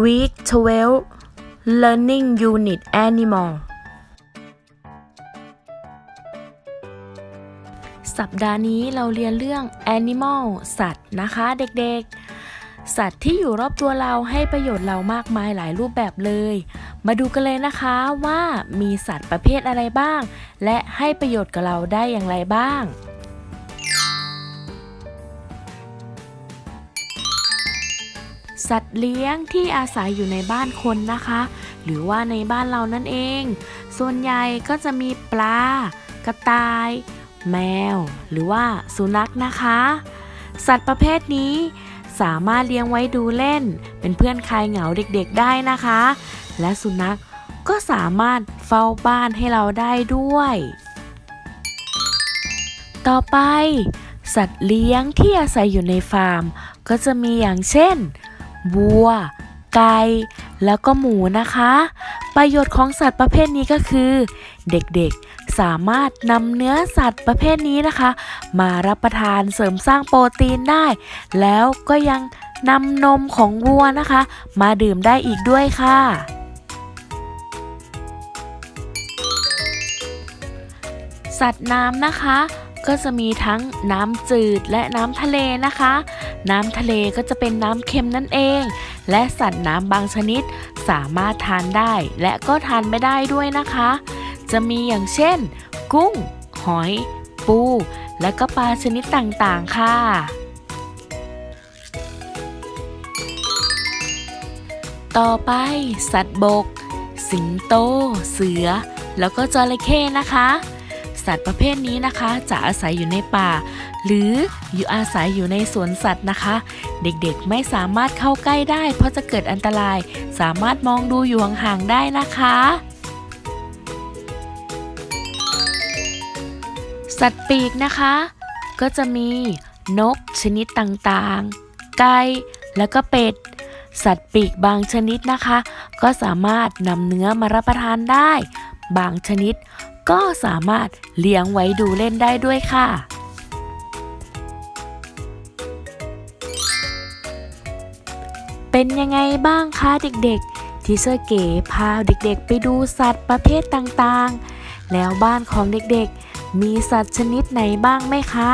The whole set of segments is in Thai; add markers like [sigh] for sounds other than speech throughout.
Week 12 Learning Unit Animal สัปดาห์นี้เราเรียนเรื่อง Animal สัตว์นะคะเด็กๆ สัตว์ที่อยู่รอบตัวเราให้ประโยชน์เรามากมายหลายรูปแบบเลย มาดูกันเลยนะคะว่ามีสัตว์ประเภทอะไรบ้าง และให้ประโยชน์กับเราได้อย่างไรบ้าง สัตว์เลี้ยงที่อาศัยอยู่ในบ้านคนนะคะ หรือว่าในบ้านเรานั่นเอง ส่วนใหญ่ก็จะมีปลา กระต่าย แมว หรือว่าสุนัขนะคะ สัตว์ประเภทนี้สามารถเลี้ยงไว้ดูเล่น เป็นเพื่อนคลายเหงาเด็กๆได้นะคะ และสุนัขก็สามารถเฝ้าบ้านให้เราได้ด้วย ต่อไป สัตว์เลี้ยงที่อาศัยอยู่ในฟาร์ม ก็จะมีอย่างเช่น วัว ไก่ แล้วก็หมูนะคะ ประโยชน์ของสัตว์ประเภทนี้ก็คือ เด็กๆสามารถนำเนื้อสัตว์ประเภทนี้นะคะ มารับประทานเสริมสร้างโปรตีนได้ แล้วก็ยังนำนมของวัวนะคะ มาดื่มได้อีกด้วยค่ะสัตว์น้ำนะคะ ก็จะมีทั้งน้ำจืดและน้ำทะเลนะคะ น้ำทะเลก็จะเป็นน้ำเค็มนั่นเอง และสัตว์น้ำบางชนิดสามารถทานได้ และก็ทานไม่ได้ด้วยนะคะ จะมีอย่างเช่น กุ้ง หอย ปู และก็ปลาชนิดต่างๆค่ะต่อไป สัตว์บก สิงโต เสือ แล้วก็จระเข้นะคะ สัตว์ประเภทนี้นะคะ จะอาศัยอยู่ในป่า หรืออยู่อาศัยอยู่ในสวนสัตว์นะคะ เด็กๆไม่สามารถเข้าใกล้ได้ เพราะจะเกิดอันตราย สามารถมองดูอยู่ห่างๆได้นะคะสัตว์ปีกนะคะ ก็จะมีนกชนิดต่างๆ ไก่แล้วก็เป็ด สัตว์ปีกบางชนิดนะคะ ก็สามารถนำเนื้อมารับประทานได้ บางชนิด ก็สามารถเลี้ยงไว้ดูเล่นได้ด้วยค่ะ เป็นยังไงบ้างคะเด็กๆ ที่เซอร์เก๋พาเด็กๆ ไปดูสัตว์ประเภทต่างๆ แล้วบ้านของเด็กๆ มีสัตว์ชนิดไหนบ้างไหมคะ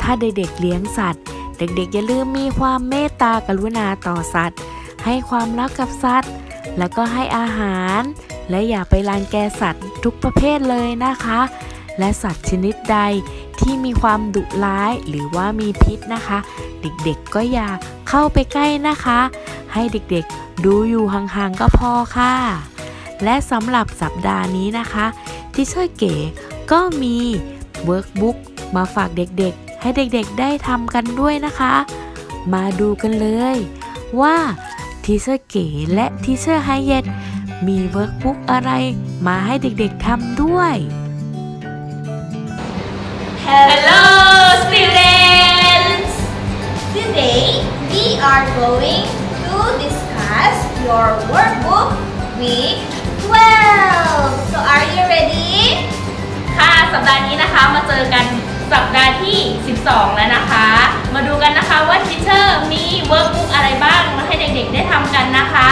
ถ้าเด็กๆเลี้ยงสัตว์ เด็กๆ อย่าลืมมีความเมตตากรุณาต่อสัตว์ ให้ความรักกับสัตว์ แล้วก็ให้อาหาร และอย่าไปรังแกสัตว์ทุกประเภทเลยนะคะ และสัตว์ชนิดใดที่มีความดุร้ายหรือว่ามีพิษนะคะ เด็กๆก็อย่าเข้าไปใกล้นะคะ ให้เด็กๆดูอยู่ห่างๆก็พอค่ะ และสำหรับสัปดาห์นี้นะคะที่ช่วยเก๋ก็มีเวิร์กบุ๊กมาฝากเด็กๆ ให้เด็กๆได้ทำกันด้วยนะคะ มาดูกันเลยว่าทีเชอร์เก๋และทีเชอร์ไฮเยต มีเวิร์กบุ๊กอะไรมาให้เด็กๆทำด้วย Hello, students! Today, we are going to discuss your workbook week 12. So, are you ready? ค่ะสัปดาห์นี้นะคะมาเจอกันสัปดาห์ที่ 12 แล้วนะคะ มาดูกันนะคะว่าทีเชอร์มีเวิร์กบุ๊กอะไรบ้างมาให้เด็กๆได้ทำกันนะคะ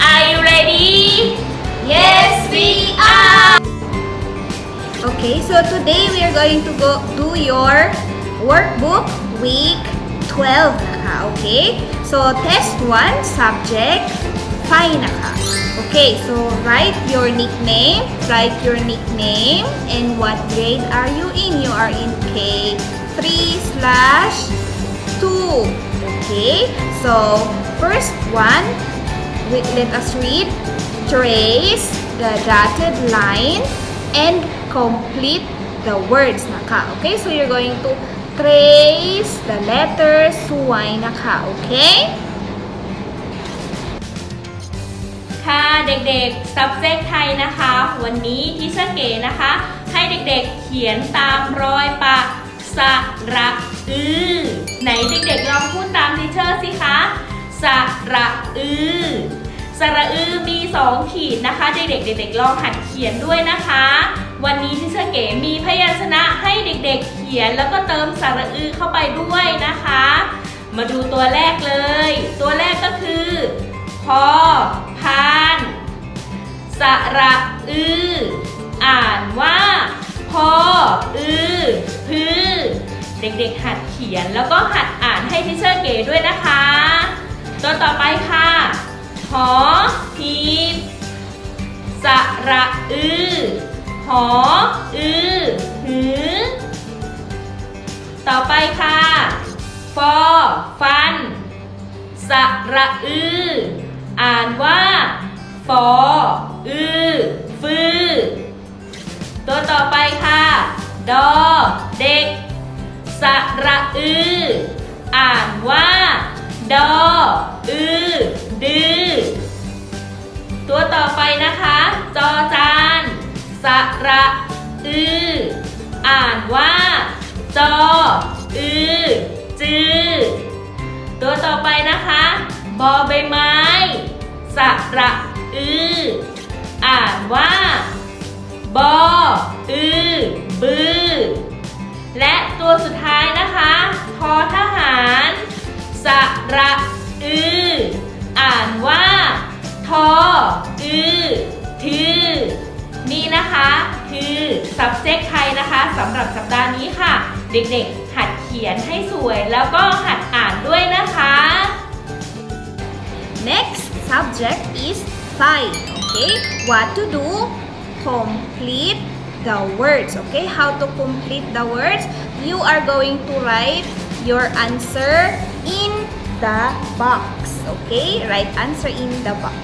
Are you ready? Yes, we are. Okay, so today we are going to go do your workbook week 12 naka, okay? So test 1 subject fine. Okay, so write your nickname, write your nickname and what grade are you in? You are in K3 slash 2. Okay, so first one, let us read trace the dotted line and complete the words naka. Okay, so you're going to trace the letters Y naka. Okay? ค่ะเด็กๆ subject ไทยนะคะ วันนี้ทีเชเก๋นะคะ ให้เด็กๆเขียนตามรอยปากสระอือไหนเด็กๆลองพูดตามทีเชอร์สิคะ สระอือสระอือมีสองขีดนะคะ เด็กๆเด็กๆลองหัดเขียนด้วยนะคะ วันนี้ทีเชอร์เก๋มีพยัญชนะให้เด็กๆ เขียนแล้วก็เติมสระอือเข้าไปด้วยนะคะ มาดูตัวแรกเลย ตัวแรกก็คือพอพานสระอืออ่านว่าพออือพือเด็กๆหัดเขียนแล้วก็หัดอ่านให้ทิเชอร์เก๋ด้วยนะคะ ตัวต่อไปค่ะหอหีบสระอือหออือหือ ต่อไปค่ะฟอฟัน สระอืออ่านว่าฟออือฟือตัวต่อไปค่ะ ดอ เด็ก สระอือ อ่านว่า ดออือดือตัวต่อไปนะคะ จอจานสระอืออ่านว่า จออือจือตัวต่อไปนะคะ บอใบไม้สระอืออ่านว่า บออือบือและตัวสุดท้ายนะคะ ทอทหาร สระอือ อ่านว่า ทอ อือ ทือ นี่นะคะ คือ subject ไทยนะคะสำหรับสัปดาห์นี้ค่ะ เด็กๆ หัดเขียนให้สวยแล้วก็หัดอ่านด้วยนะคะ Next subject is five. Okay, what to do? Complete the words. Okay, how to complete the words? You are going to write your answer in the box. Okay, write answer in the box.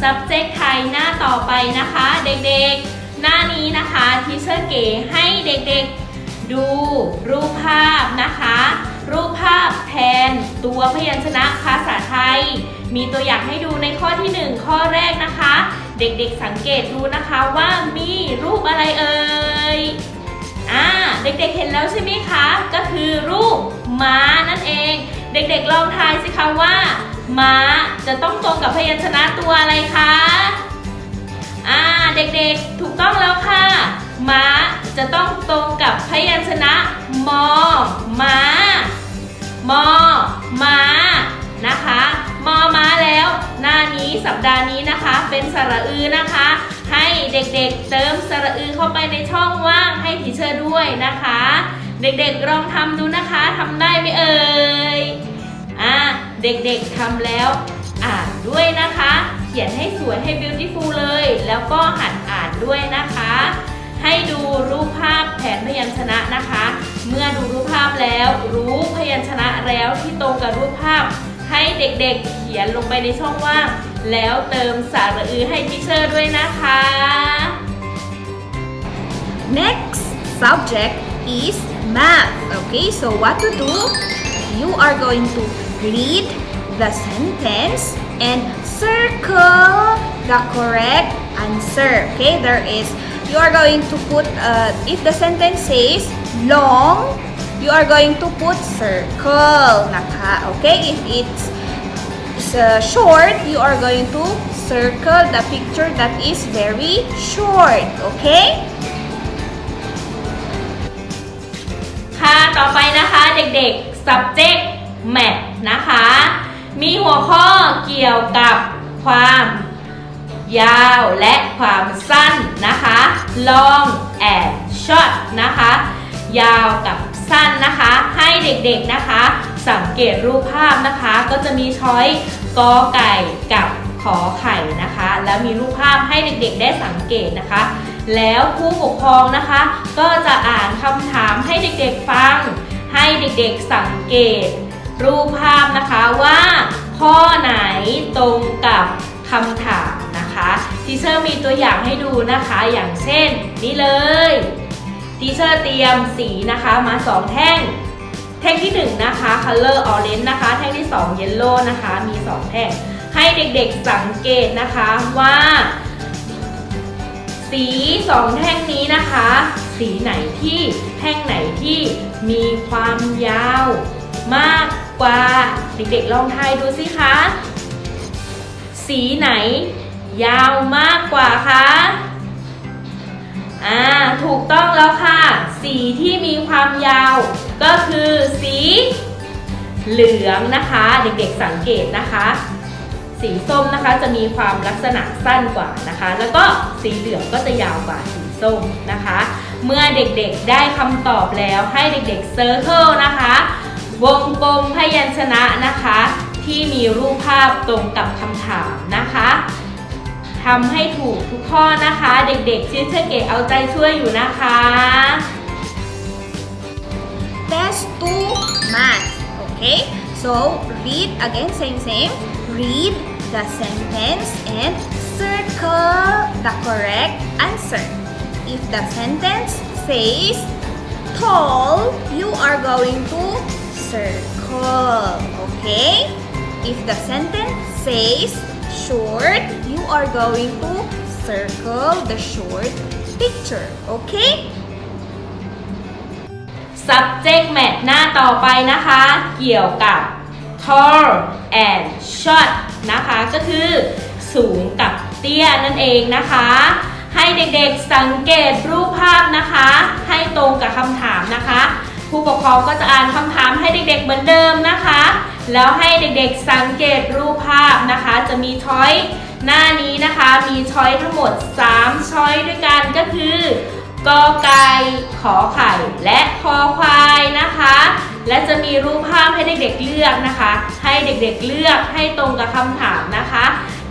subject ไทยหน้าต่อไปนะคะ เด็กๆ หน้านี้นะคะทีเชอร์เก๋ให้เด็กๆ ดูรูปภาพนะคะ รูปภาพแทนตัวพยัญชนะภาษาไทย มีตัวอย่างให้ดูในข้อที่ 1 ข้อแรกนะคะ เด็กๆสังเกตดูนะคะว่ามีรูปอะไรเอ่ยอ่าเด็กๆเห็นแล้วใช่ไหมคะ ก็คือรูป ม้านั่นเอง เด็กๆลองทายสิคะว่า ม้าจะต้องตรงกับพยัญชนะตัวอะไรคะอ่าเด็กๆถูกต้องแล้วค่ะ ม้าจะต้องตรงกับพยัญชนะมอม้ามอม้านะคะมอม้าแล้ว หน้านี้สัปดาห์นี้นะคะ เป็นสระอือนะคะ ให้เด็กๆเติมสระอือเข้าไปในช่องว่างให้ทีเชอร์ด้วยนะคะ เด็กๆลองทำดูนะคะทำได้ไหมเอ่ยอ่าเด็กๆทำแล้ว อ่านด้วยนะคะ เขียนให้สวยให้ beautiful เลย แล้วก็หัดอ่านด้วยนะคะ ให้ดูรูปภาพแผนพยัญชนะนะคะ เมื่อดูรูปภาพแล้วรู้พยัญชนะแล้วที่ตรงกับรูปภาพ ให้เด็กๆเขียนลงไปในช่องว่าง แล้วเติมสระอือให้ทิเชอร์ด้วยนะคะ Next subject is math. Okay, so what to do? You are going to read the sentence and circle the correct answer. Okay, there is. You are going to put, uh, if the sentence says long, you are going to put circle. Naka, okay, if it's uh, short, you are going to circle the picture that is very short. Okay? ค่ะ ต่อไปนะคะเด็กๆ subject math นะคะ มีหัวข้อเกี่ยวกับความยาวและความสั้นนะคะ long and short นะคะ ยาวกับสั้นนะคะ ให้เด็กๆนะคะ สังเกตรูปภาพนะคะ ก็จะมีช้อยกอไก่กับขอไข่นะคะ แล้วมีรูปภาพให้เด็กๆได้สังเกตนะคะ แล้วผู้ปกครองนะคะ ก็จะอ่านคำถามให้เด็กๆฟัง ให้เด็กๆสังเกต รูปภาพนะคะว่าข้อไหนตรงกับคำถามนะคะทีเชอร์มีตัวอย่างให้ดูนะคะ อย่างเช่น นี่เลยทีเชอร์เตรียมสีนะคะมา 2 แท่ง แท่งที่ 1 นะคะ color orange นะคะ แท่งที่ 2 yellow นะคะ มี 2 แท่ง ให้เด็กๆสังเกตนะคะว่า สีสองแท่งนี้นะคะ สีไหนที่แท่งไหนที่มีความยาวมากกว่าเด็กๆลองทายดูสิคะ สีไหนยาวมากกว่าคะอ่าถูกต้องแล้วค่ะ สีที่มีความยาว ก็คือสีเหลืองนะคะ เด็กๆสังเกตนะคะ สีส้มนะคะจะมีความลักษณะสั้นกว่านะคะ แล้วก็สีเหลืองก็จะยาวกว่าสีส้มนะคะ เมื่อเด็กๆได้คำตอบแล้วให้เด็กๆเซอร์เคิลนะคะ วงกลมพยัญชนะนะคะ ที่มีรูปภาพตรงกับคำถามนะคะทำให้ถูกทุกข้อนะคะ เด็กๆชื่อเชเกตเอาใจช่วยอยู่นะคะ Test 2 math. Okay, so read again, same, same. Read the sentence and circle the correct answer. If the sentence says tall, you are going to circle. Okay, if the sentence says short, you are going to circle the short picture. Okay. subject match หน้าต่อไปนะคะ เกี่ยวกับ tall and short นะคะ ก็คือสูงกับเตี้ยนั่นเองนะคะ ให้เด็กๆสังเกตรูปภาพนะคะ ให้ตรงกับคำถามนะคะ ผู้ปกครองก็จะอ่านคำถามให้เด็กๆเหมือนเดิมนะคะ แล้วให้เด็กๆสังเกตรูปภาพนะคะ จะมีช้อยหน้านี้นะคะมีช้อยทั้งหมด 3 ช้อยด้วยกันก็คือกอไก่ขอไข่ และคอควายนะคะ และจะมีรูปภาพให้เด็กๆเลือกนะคะ ให้เด็กๆเลือกให้ตรงกับคำถามนะคะ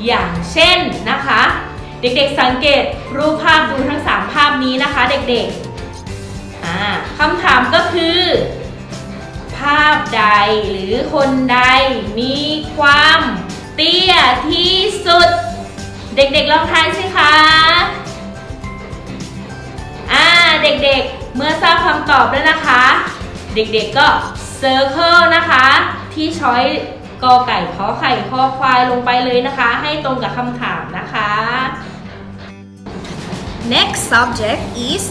อย่างเช่นนะคะ เด็กๆสังเกตรูปภาพดูทั้ง 3 ภาพนี้นะคะ เด็กๆคำถามก็คือ ภาพใดหรือคนใดมีความเตี้ยที่สุด เด็กๆลองทายสิคะอ่าเด็กๆเมื่อทราบคำตอบแล้วนะคะ เด็กๆก็เซอร์เคิลนะคะ ที่ช้อยกอไก่ขอไข่คอควายลงไปเลยนะคะ ให้ตรงกับคำถามนะคะ Next subject is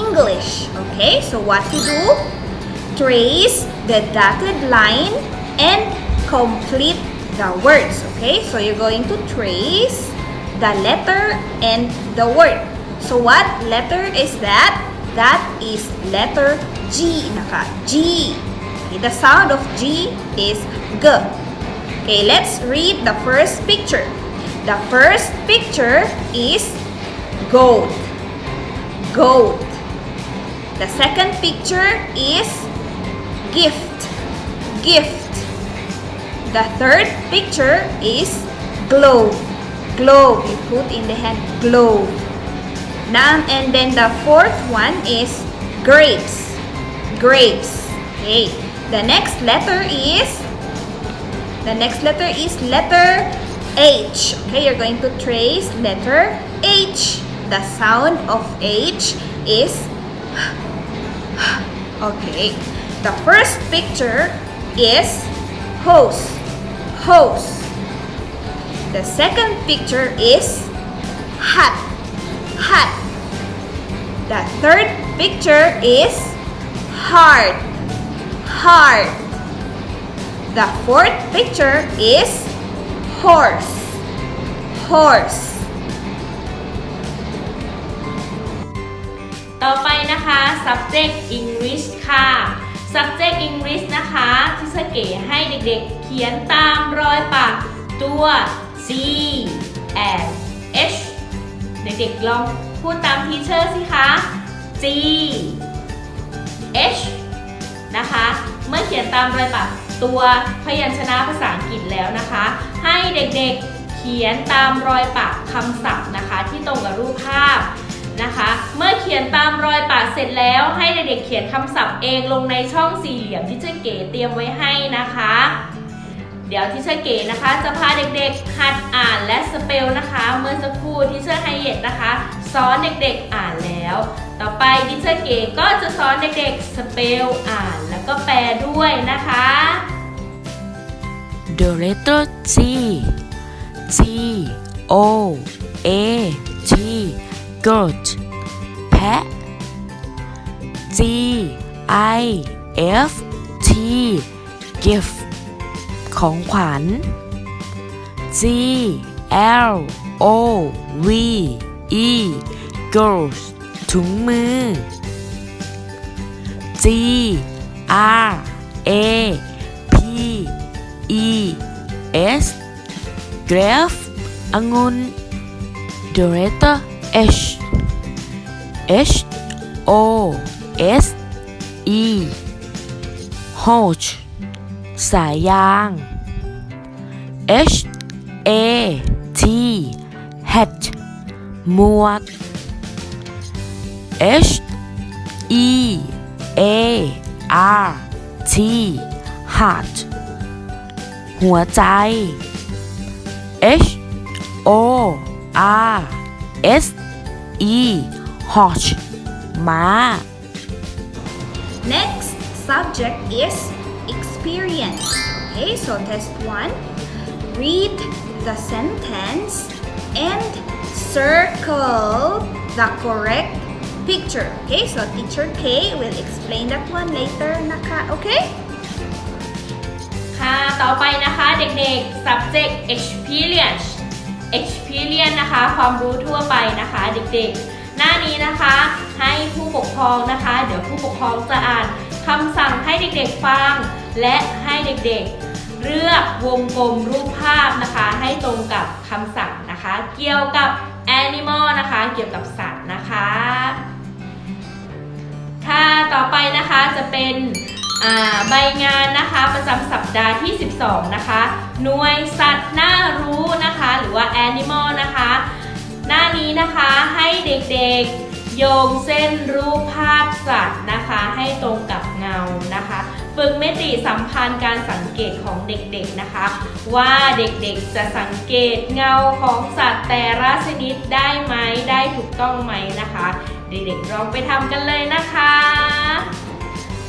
English. Okay, so what to do? Trace the dotted line and complete the words. Okay, so you're going to trace the letter and the word. So what letter is that? That is letter G. Naka G. Okay, the sound of G is G. Okay, let's read the first picture. The first picture is goat goat the second picture is gift gift the third picture is globe globe you put in the hand globe now and then the fourth one is grapes grapes okay the next letter is the next letter is letter H. Okay, you're going to trace letter H. The sound of H is [sighs] okay. The first picture is hose. Hose. The second picture is hat. Hat. The third picture is heart. Heart. The fourth picture is horse. Horse. ต่อไปนะคะ subject English ค่ะ subject English นะคะที่สเก๋ให้เด็กๆ เขียนตามรอยปากตัว C and H เด็กๆลองพูดตามทีเชอร์สิคะ G H นะคะ เมื่อเขียนตามรอยปากตัวพยัญชนะภาษาอังกฤษแล้วนะคะ ให้เด็กๆเขียนตามรอยปากคำศัพท์นะคะ ที่ตรงกับรูปภาพนะคะ เมื่อเขียนตามรอยปากเสร็จแล้ว ให้เด็กๆเขียนคำศัพท์เองลงในช่องสี่เหลี่ยมที่เจ้เก๋เตรียมไว้ให้นะคะ เดี๋ยวที่เชอร์เก๋นะคะ จะพาเด็กๆ หัดอ่านและสเปลนะคะ เมื่อสักครู่ที่เชอร์ไฮเยตนะคะสอนเด็กๆอ่านแล้ว ต่อไปดิเชอร์เก๋ก็จะสอนเด็กๆสเปลอ่านแล้วก็แปลด้วยนะคะ The letter G G O A T goat แพะ G I F T gift ของขวัญ G L O V E girls ถุงมือ G R A P E S grape องุ่น director H H O S E Hodge สายยาง H A T hat หมวก H E A R T heart หัวใจ H O R S E horse ม้า Next subject is experience. Okay, so test one. Read the sentence and circle the correct picture. Okay, so teacher K will explain that one later. Naka, okay? ค่ะ ต่อไปนะคะเด็กๆ subject experience experience นะคะ ความรู้ทั่วไปนะคะเด็กๆ หน้านี้นะคะให้ผู้ปกครองนะคะ เดี๋ยวผู้ปกครองจะอ่านคำสั่งให้เด็กๆฟัง และให้เด็กๆ เลือกวงกลมรูปภาพนะคะ ให้ตรงกับคำสั่งนะคะ เกี่ยวกับ animal นะคะ เกี่ยวกับสัตว์นะคะค่ะต่อไปนะคะจะเป็นใบงานนะคะประจำสัปดาห์ที่ 12 นะคะ หน่วยสัตว์น่ารู้นะคะ หรือว่า Animal นะคะ หน้านี้นะคะให้เด็กๆ โยงเส้นรูปภาพสัตว์นะคะ ให้ตรงกับเงานะคะ ฝึกมิติสัมพันธ์การสังเกตของเด็กๆนะคะ ว่าเด็กๆจะสังเกตเงาของสัตว์แต่ละชนิดได้ไหมได้ถูกต้องไหมนะคะ เด็กๆลองไปทำกันเลยนะคะ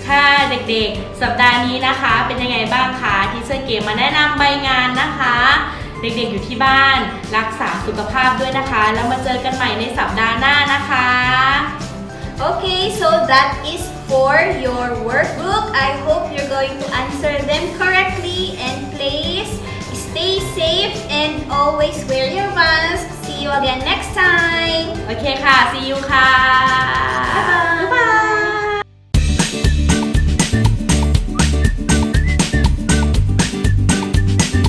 ค่ะเด็กๆ สัปดาห์นี้นะคะเป็นยังไงบ้างคะที่เซอร์เกมมาแนะนำใบงานนะคะ เด็กๆอยู่ที่บ้านรักษาสุขภาพด้วยนะคะ แล้วมาเจอกันใหม่ในสัปดาห์หน้านะคะ Okay, so that is for your workbook. I hope you're going to answer them correctly and please stay safe and always wear your mask. See you again next time. โอเคค่ะ see you ค่ะ